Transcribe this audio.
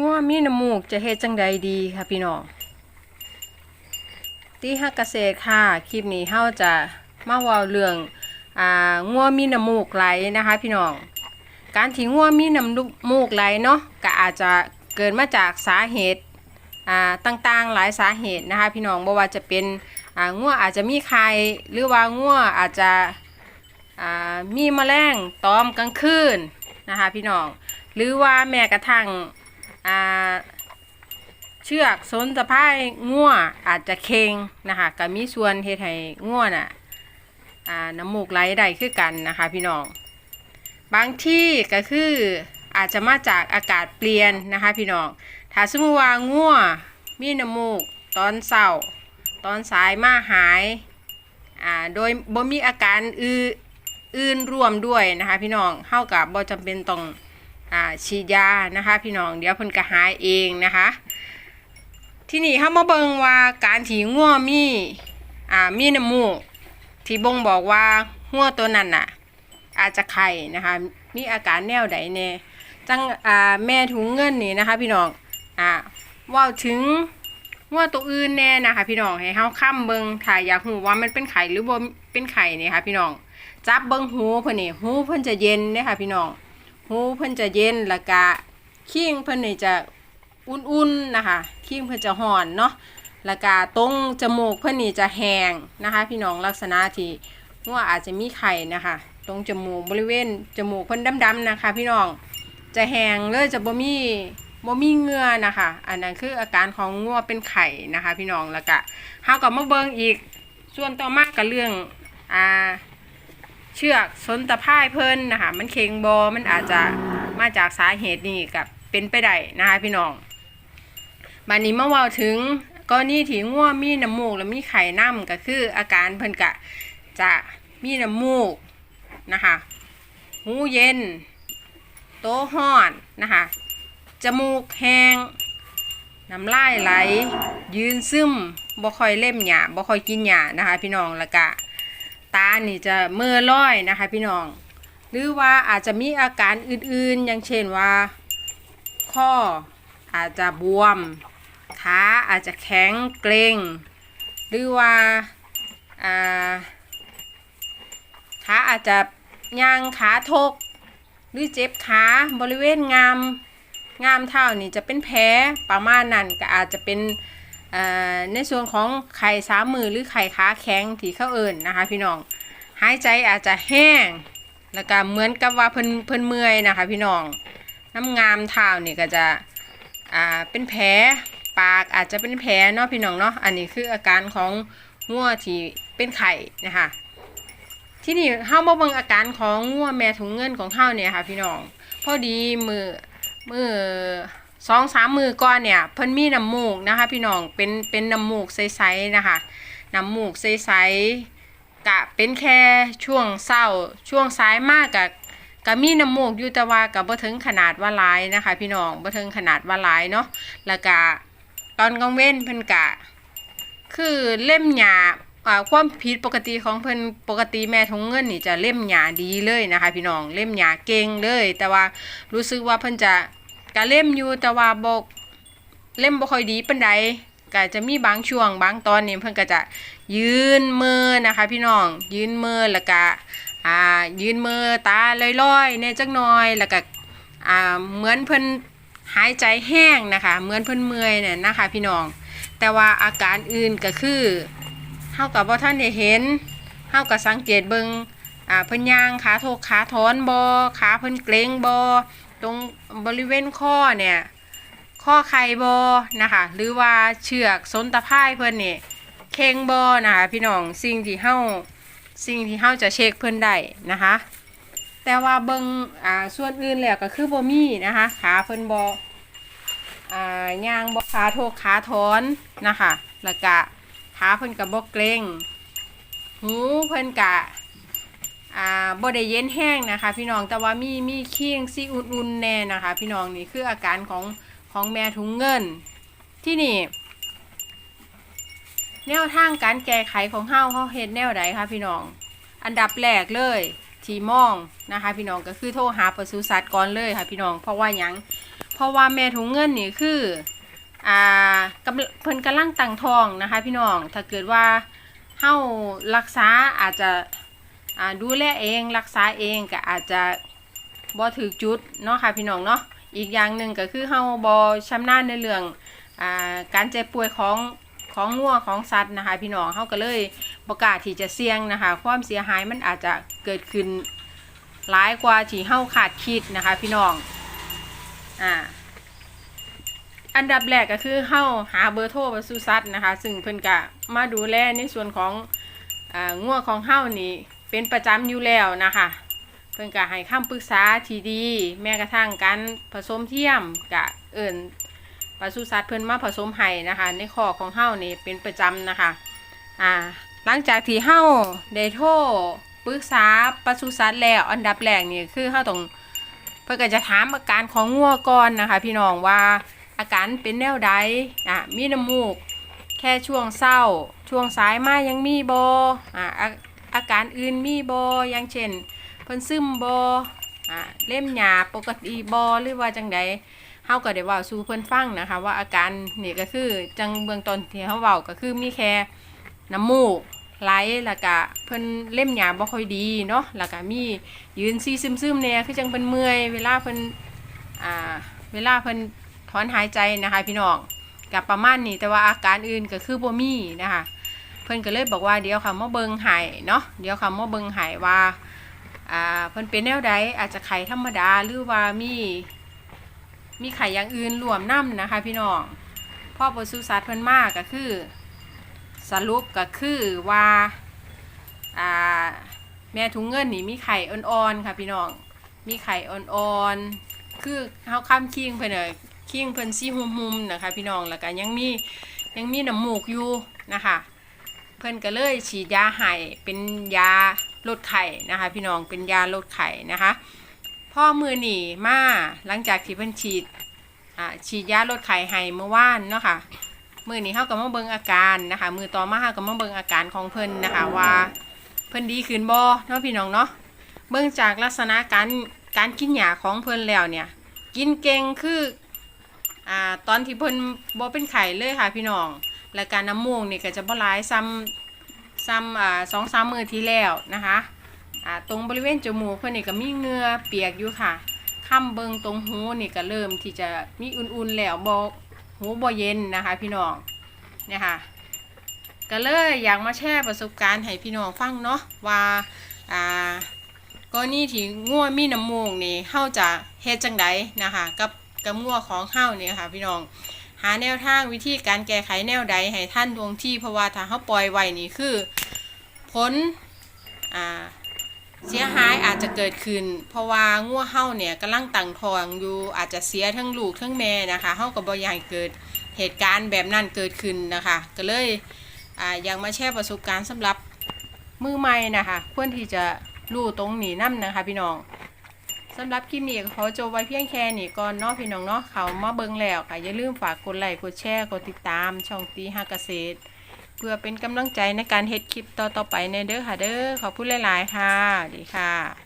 งัวมีน้ำมูกจะเฮ็ดจังใดดีค่ะพี่น้องตีฮักเกษตรค่ะ คลิปนี้เฮาจะมาว้าเรื่องอ่างัวมีน้ำมูกไหลนะคะ พี่น้อง การที่งัวมีน้ำมูกไหลเนาะก็อาจจะเกิดมาจากสาเหตุอ่าต่างๆหลายสาเหตุนะคะ พี่น้องบ่ว่าจะเป็นอ่างัวอาจจะมีไข่หรือว่างัวอาจจะอ่ามีแมลงตอมกลางคืนนะคะ พี่น้อง หรือว่าแม้กระทั่ง อ่าเชือกสนสะพายง่วอาจจะเค็งนะคะก็มีส่วนเฮ็ดให้ง่วน่ะอ่าน้ำมูกไหลได้คือกันนะคะพี่น้อง บางที่ก็คืออาจจะมาจากอากาศเปลี่ยนนะคะพี่น้อง ถ้าสมมติว่าง่วมีน้ำมูกตอนเศร้า ตอนสายมาหายอ่าโดยบ่มีอาการอื่นอื่นร่วมด้วยนะคะพี่น้องเฮากับบ่จำเป็นต้อง ฉีดยานะคะ พี่น้องเดี๋ยวเพิ่นก็หายเองนะคะ ที่นี่เฮามาเบิงว่าการที่งัวมีอ่ามีน้ำมูกที่บ่งบอกว่างัวตัวนั้นน่ะ อาจจะไข่นะคะ มีอาการแนวใดแน่จังอ่าแม่ถุงเงินนี่นะคะ พี่น้องอ่าว่าถึงงัวตัวอื่นแน่นะคะ พี่น้องให้เฮาค้ำเบิงถ้าอยากรู้ว่ามันเป็นไข่หรือบ่เป็นไข่นี่ค่ะ พี่น้องจับเบิงหูเพิ่นนี่หูเพิ่นจะเย็นเด้ค่ะพี่น้อง หูเพิ่นจะเย็นแล้วก็คิ้งเพิ่นนี่จะอุ่นๆนะคะคิ้งเพิ่นจะห่อนเนาะแล้วก็ตรงจมูกเพิ่นนี่จะแห้งนะคะ พี่น้องลักษณะที่ว่าอาจจะมีไข่นะคะ ตรงจมูกบริเวณจมูกเพิ่นดำๆนะคะ พี่น้องจะแห้งเลยจะบ่มีบ่มีเหงื่อนะคะ อันนั้นคืออาการของงัวเป็นไข่นะคะ พี่น้องแล้วก็เฮาก็มาเบิ่งอีก ส่วนต่อมาก็เรื่องอ่า เชือกสนตะพายเพิ่นนะคะมันเค็งบอมันอาจจะมาจากสาเหตุนี้กับเป็นไปได้นะคะพี่น้องบัดนี้เมื่อว้าถึงกรณีที่ง่วมีน้ำมูกแล้วมีไข่น้ำก็คืออาการเพิ่นกะจะมีน้ำมูกนะคะหูเย็น โตห้อนนะคะจมูกแห้งน้ำลายไหล ยืนซึมบ่ค่อยเล่มหยาบ่ค่อยกินหยานะคะ พี่น้องล้วก็ ตานี่จะเมื่อลอยนะคะพี่น้อง หรือว่าอาจจะมีอาการอื่นๆ อย่างเช่นว่า ข้ออาจจะบวม ขาอาจจะแข็งเกร็ง หรือว่าขาอาจจะย่างขาทก หรือเจ็บขาบริเวณงาม งามเท้านี่จะเป็นแผลประมาณนั้นก็อาจจะเป็น ในส่วนของไข่สามมือหรือไข่ขาแข็งที่เข้าเอิญนะคะ พี่น้องหายใจอาจจะแห้ง แล้วก็เหมือนกับว่าเพิ่นเพิ่นเมื่อยนะคะ พี่น้องน้ำงามเท้านี่ก็จะอ่าเป็นแผลปากอาจจะเป็นแผลเนาะพี่น้องเนาะอันนี้คืออาการของงัวที่เป็นไข่นะคะที่นี่เฮามาเบิ่งอาการของงัวแม่ถุงเงินของเฮาเนี่ยค่ะ พี่น้องพอดีมือมือ สองสามมือก่อนเนี่ยเพิ่นมีน้ำมูกนะคะ พี่น้องเป็นเป็นน้ำมูกใสๆนะคะน้ำมูกใสๆกะเป็นแค่ช่วงเศร้าช่วงซ้ายมากกะกะมีน้ำมูกอยู่แต่ว่ากับบ่ถึงขนาดว่าลายนะคะ พี่น้องบ่ถึงขนาดว่าลายเนาะแล้วก็ตอนกลางเว้นเพิ่นกะ คือเล่มหยาอ่าความผิดปกติของเพิ่นปกติแม่ทงเงินนี่จะเล่มหยาดีเลยนะคะ พี่น้องเล่มหยาเก่งเลย แต่ว่ารู้สึกว่าเพิ่นจะ ก็เล่มอยู่แต่ว่าบกเล่มบ่ค่อยดีปานใดก็จะมีบางช่วงบางตอนนี่เพิ่นก็จะยืนมือนะคะพี่น้องยืนมือแล้วก็อ่ายืนมือตาลอยๆเนี่ยจักหน่อยแล้วก็อ่าเหมือนเพิ่นหายใจแห้งนะคะเหมือนเพิ่นเมื่อยเนี่ยนะคะพี่น้อง แต่ว่าอาการอื่นก็คือเฮากับบ่ท่านได้เห็นเฮาก็สังเกตเบิงอ่าเพิ่นย่างขาโทกขาถอนบ่ขาเพิ่นเกรงบ่ ตรงบริเวณข้อเนี่ยข้อไข่บอนะคะหรือว่าเชือกสนตะพายเพิ่อนนี่เข่งบอนะคะพี่น้องสิ่งที่เฮาสิ่งที่เฮาจะเช็คเพิ่อนได้นะคะ แต่ว่าเบิงอ่าส่วนอื่นแล้วก็คือบ่มีนะคะขาเพิ่อนบอ่าย่างบ่ขาโทกขาถอนนะคะแล้วก็ขาเพิ่อนก็บ่เกรงหูเพิ่อนกะ อ่าบ่ได้เย็นแห้งนะคะ พี่น้องแต่ว่ามีมีเคียงซีอุ่นๆแน่นะคะ พี่น้องนี่คืออาการของของแม่ถุงเงิน ที่นี่ แนวทางการแก้ไขของเฮาเฮาเฮ็ดแนวใดคะพี่น้อง อันดับแรกเลยที่มองนะคะ พี่น้องก็คือโทรหาปศุสัตว์ก่อนเลยค่ะ พี่น้องเพราะว่ายังเพราะว่าแม่ถุงเงินนี่คืออ่ากำลังเพิ่นกำลังตั้งทองนะคะ พี่น้องถ้าเกิดว่าเฮารักษาอาจจะ ดูแลเองรักษาเองก็อาจจะบ่ถึกจุดเนาะค่ะพี่น้องเนาะอีกอย่างหนึ่งก็คือเฮาบ่ชำนาญในเรื่องอการเจ็บป่วยของของงัวของสัตว์นะคะพี่น้องเฮาก็เลยบ่กล้าที่จะเสี่ยงนะคะ ความเสียหายมันอาจจะเกิดขึ้นหลายกว่าที่เฮาคาดคิดนะคะพี่น้องอ่าอันดับแรกก็คือเฮาหาเบอร์โทรปศุสัตว์นะคะ ซึ่งเพิ่นก็มาดูแลในส่วนของอ่างัวของเฮานี่ เป็นประจำอยู่แล้วนะคะ เพิ่นก็ให้คำปรึกษาที่ดี แม้กระทั่งการผสมเทียมกะเอิ่นปศุสัตว์เพิ่นมาผสมให้นะคะ ในข้อของเฮานี่เป็นประจำนะคะอ่าหลังจากที่เฮาได้โทรปรึกษาปศุสัตว์แล้วอันดับแรกนี่คือเฮาต้องเพื่อก็จะถามอาการของงัวก่อนนะคะ พี่น้องว่าอาการเป็นแนวใดอะมีน้ำมูก แค่ช่วงเศร้า ช่วงสายมายังมีโบอะ อาการอื่นมีบอย่างเช่นเพิ่นซึมบอะเล่มหยาปกติบหรือว่าจังใดเฮาก็ได้เว้าสู่เพิ่นฟังนะคะ ว่าอาการนี่ก็คือจังเบื้องต้นที่เฮาเว้าก็คือมีแค่น้ำมูกไหลแล้วก็เพิ่นเล่มหยาบ่ค่อยดีเนาะแล้วก็มียืนซีซึมๆเนี่ยคือจังเป็นเมื่อยเวลาเพิ่นอ่าเวลาเพิ่นถอนหายใจนะคะพี่น้องกับประมาณนี้แต่ว่าอาการอื่นก็คือบ่มีนะคะ เพิ่นก็เลยบอกว่าเดี๋ยวเขามาเบิงให้เนาะเดี๋ยวเขามาเบิงให้ว่าอ่าเพิ่นเป็นแนวใดอาจจะไข้ธรรมดาหรือว่ามี มีไข้อย่างอื่นรวมนํนะคะพี่น้องพ่อปศุสัตว์เพิ่นมากก็คือ สรุปก็คือว่าอ่าแม่ถุงเงินนี่มีไข่อ่อนๆค่ะพี่น้องมีไข่อ่อนๆคือเฮาข้ามคิงเพิ่นน่ะคิงเพิ่นซี่หุ่มๆนะคะพี่น้องแล้วก็ยังมียังมีน้ำมูกอยู่นะคะ พิ่นก็เลยฉีดยาให้เป็นยาลดไข่นะคะ พี่น้องเป็นยาลดไข่นะคะพ่อมือหนีมาหลังจากที่เพิ่นฉีดอ่าฉีดยาลดไข่ให้เมื่อวานเนาะค่ะมือนี้เฮาก็มาเบิ่งอาการนะคะ มือต่อมาเฮาก็มาเบิ่งอาการของเพิ่นนะคะว่าเพิ่นดีขึ้นบ่เนาะพี่น้องเนาะเบิ่งจากลักษณะการการกินหญ้าของเพิ่นแล้วเนี่ย กินเก่งคืออ่าตอนที่เพิ่นบ่เป็นไข้เลยค่ะพี่น้อง และการน้ำมูกนี่ก็จะบ่หลายซ้ำซ้ำอ่าสองสามมือที่แล้วนะคะอ่าตรงบริเวณจมูกเพิ่นนี่ก็มีเหงื่อเปียกอยู่ค่ะค้ำเบิงตรงหูนี่ก็เริ่มที่จะมีอุ่นๆแล้วบ่หูบ่เย็นนะคะ พี่น้องเนี่ยค่ะก็เลยอยากมาแชร์ประสบการณ์ให้พี่น้องฟังเนาะว่าอ่ากรณีที่ง่วมีน้ำมูกนี่เฮาจะเฮ็ดจังไดนะคะ กับกับง่วของเฮานี่ค่ะ พี่น้อง หาแนวทางวิธีการแก้ไขแนวใดให้ท่านดวงที่เพราะว่าถ้าเฮาปล่อยไว้นี่คือ ผลอ่าเสียหายอาจจะเกิดขึ้น เพราะว่าง่วเฮาเนี่ยกำลังตั้งท้องอยู่อาจจะเสียทั้งลูกทั้งแม่นะคะเฮาก็บ่อยากให้เกิดเหตุการณ์แบบนั้นเกิดขึ้นนะคะ ก็เลยอ่ายังมาแชร์ประสบการณ์สำหรับมือใหม่นะคะ ควรที่จะรู้ตรงนี้นํนะคะ พี่น้อง สำหรับคลิปนี้ขอจบไว้เพียงแค่นี้ก่อนเนาะพี่น้องเนาะเขามาเบิ่งแล้วค่ะอย่าลืมฝากกดไลค์กดแชร์กดติดตามช่องตีหาเกษตร เพื่อเป็นกำลังใจในการเฮ็ดคลิปต่อๆไปในเด้อค่ะเด้อขอบคุณหลายๆค่ะ ดีค่ะ